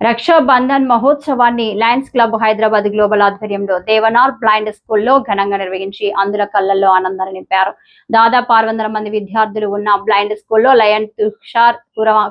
రక్షాబంధన్ మహోత్సవాన్ని Lions Club Hyderabad global ఆధ్వర్యంలో Devnar blind స్కూల్లో ఘనంగా నిర్వహించి అందుల కళ్ళల్లో ఆనందాన్ని నింపారు. దాదాపు ఆరు మంది విద్యార్థులు ఉన్న బ్లైండ్ స్కూల్లో లయన్ తుషార్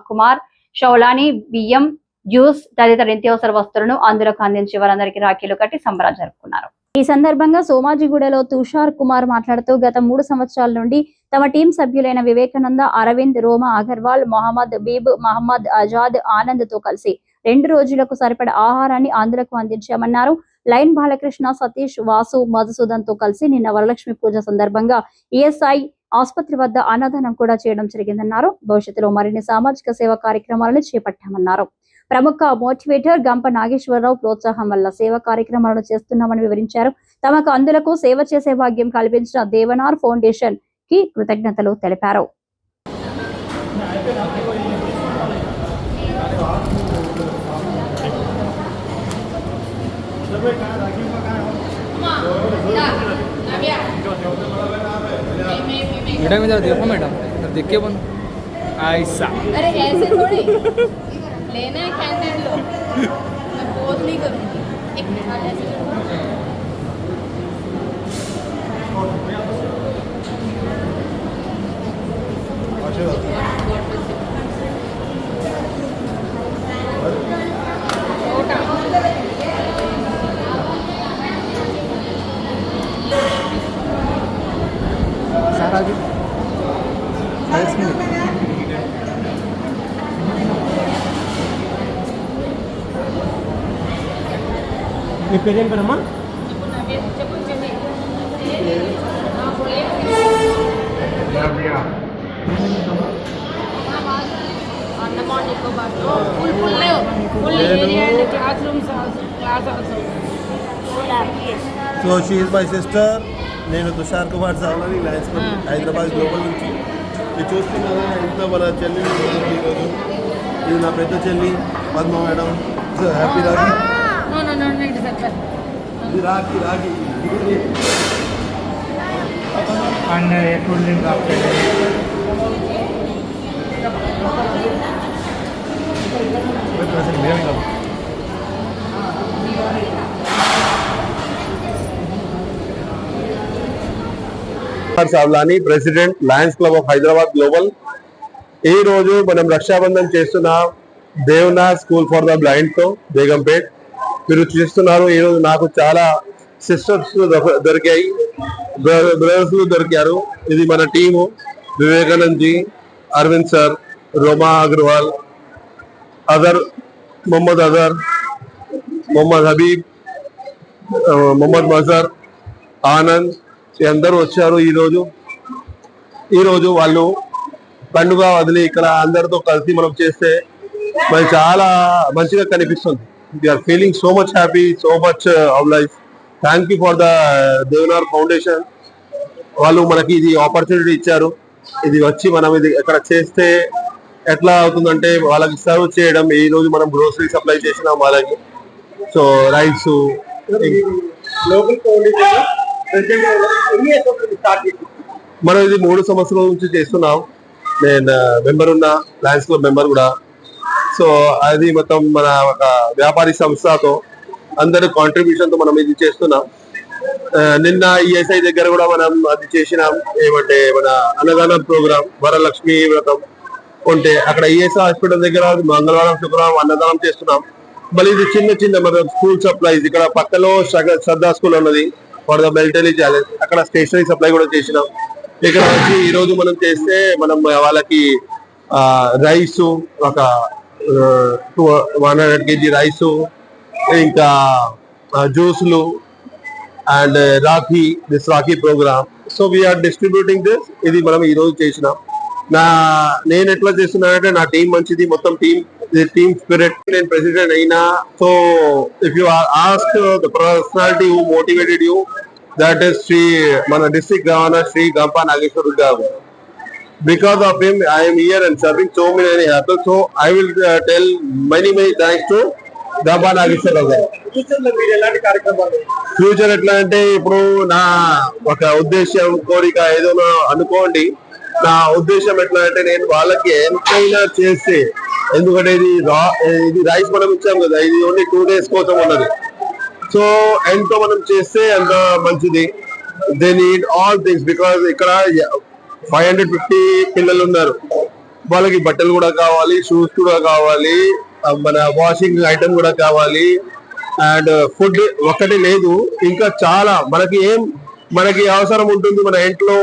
కుమార్ షౌలాని బియ్యం జ్యూస్ తదితర నిత్యావసర వస్తువులను అందులోకి అందించి వారందరికీ రాఖీలు కట్టి సంబరాలు జరుపుకున్నారు. ఈ సందర్భంగా సోమాజిగూడలో తుషార్ కుమార్ మాట్లాడుతూ గత మూడు సంవత్సరాల నుండి తమ టీం సభ్యులైన వివేకానంద అరవింద్ రోమా అగర్వాల్ మొహమ్మద్ బీబ్ మహమ్మద్ ఆజాద్ ఆనంద్తో కలిసి రెండు రోజులకు సరిపడ ఆహారాన్ని ఆంధ్రకు అందించామన్నారు. లైన్ బాలకృష్ణ సతీష్ వాసు మధుసూదన్తో కలిసి నిన్న వరలక్ష్మి పూజ సందర్భంగా ఈఎస్ఐ ఆసుపత్రి వద్ద అన్నదానం కూడా చేయడం జరిగిందన్నారు. భవిష్యత్తులో మరిన్ని సామాజిక సేవా కార్యక్రమాలను చేపట్టామన్నారు. ప్రముఖ మోటివేటర్ గంప నాగేశ్వరరావు ప్రోత్సాహం వల్ల సేవా కార్యక్రమాలను చేస్తున్నామని వివరించారు. తమకు అందులకు సేవ చేసే భాగ్యం కల్పించిన దేవనార్ ఫౌండేషన్కి కృతజ్ఞతలు తెలిపారు. मैडम, इधर देखो मैडम, इधर देख के बन। ऐसा। अरे, ऐसे थोड़ी। लेना है कैंडल लो मैं बोल नहीं करूँगी। एक मिनट ऐसे మీ పేరేం పేరమ్మా Andaman Nicobar. Oh, full, full level. Full area and classrooms also. Class also. Full happy. So she is my sister నేను Tushar Kumar Savlani Lions Club Hyderabad global నుంచి మీరు చూస్తున్నారు ఇంట్లో మన చెల్లి ఈరోజు ఇది నా పెద్ద చెల్లి Padma madam happy Rakhi and cool Savlani president Lions Club of Hyderabad global. ఈ రోజు మనం రక్షాబంధం చేస్తున్న దేవ్నా స్కూల్ ఫర్ ద బ్లైండ్తో బేగంపేట్. మీరు చూస్తున్నారు ఈ రోజు నాకు చాలా సిస్టర్స్ దొరికాయి. బ్రదర్స్ దొరికారు. ఇది మన team. Vivekanand ji Aravind sir Roma Agarwal other Mohammed Azhar Mohammed Habib Mohammed Mazhar Anand అందరూ వచ్చారు ఈరోజు ఈరోజు ఈ రోజు వాళ్ళు పండుగ వదిలి ఇక్కడ అందరితో కలిసి మనం చేస్తే మరి చాలా మంచిగా కనిపిస్తుంది. Are feeling so much happy so much of life thank you for the Devnar foundation వాళ్ళు మనకి ఇది ఆపర్చునిటీ ఇచ్చారు. ఇది వచ్చి మనం ఇది ఇక్కడ చేస్తే ఎట్లా అవుతుందంటే వాళ్ళకి సర్వ్ చేయడం ఈ రోజు మనం గ్రోసరీ సప్లై చేసినాం వాళ్ళకి. సో రైస్ మనం ఇది మూడు సంవత్సరాల నుంచి చేస్తున్నాం. నేను మెంబర్ ఉన్న లయన్స్ క్లబ్ మెంబర్ కూడా. సో అది మొత్తం మన ఒక వ్యాపారి సంస్థతో అందరి కాంట్రిబ్యూషన్తో మనం ఇది చేస్తున్నాం. నిన్న ఈఎస్ఐ దగ్గర కూడా మనం అది చేసినాం. ఏమంటే మన అన్నదానం ప్రోగ్రాం వరలక్ష్మి వ్రతం ఉంటే అక్కడ ఈఎస్ఐ హాస్పిటల్ దగ్గర మంగళవారం శుక్రవారం అన్నదానం చేస్తున్నాం. మళ్ళీ ఇది చిన్న చిన్న మన స్కూల్ సప్లైస్ ఇక్కడ పక్కలో శ్రద్ధా స్కూల్ ఉన్నది ఫర్ ద మిలిటరీ ఛాలెంజ్. అక్కడ స్టేషనరీ సప్లై కూడా చేసినాం. ఇక్కడ వచ్చి ఈ రోజు మనం చేస్తే మనం వాళ్ళకి రైస్ ఒక two one hundred kg rice ఇంకా జ్యూస్లు and Rakhi this Rakhi program. So we are distributing this ఇది మనం ఈరోజు చేసినాం. నా నేను ఎట్లా చేస్తున్నానంటే నా టీం మంచిది. మొత్తం టీం టీమ్ స్పిరిట్ నేను ప్రెసిడెంట్ అయినా so if you ask the personality who motivated you that is Shri మన district governor Shri Gampa Nageswara garu because of him i am here and serving so many apples so i will uh, tell many many thanks to Gampa Nageswararao గారు future ఎట్లా అంటే ఇప్పుడు నా ఒక ఉద్దేశం కోరిక ఏదో అనుకోండి. నా ఉద్దేశం ఎట్లా అంటే నేను వాళ్ళకి ఎంతైనా చేస్తే ఎందుకంటే ఇది రా ఇది రైస్ మనం ఇచ్చాం కదా ఇది ఓన్లీ టూ డేస్ కోసం ఉన్నది. సో ఎంతో మనం చేస్తే ఎంత మంచిది. They need all things because ఇక్కడ ఫైవ్ హండ్రెడ్ ఫిఫ్టీ పిల్లలు ఉన్నారు వాళ్ళకి బట్టలు కూడా కావాలి షూస్ కూడా కావాలి మన వాషింగ్ ఐటమ్ కూడా కావాలి. అండ్ ఫుడ్ ఒక్కటి లేదు. ఇంకా చాలా మనకి ఏం మనకి అవసరం ఉంటుంది మన ఇంట్లో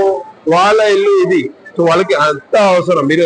వాళ్ళ ఇల్లు ఇది. సో వాళ్ళకి అంత అవసరం. మీరు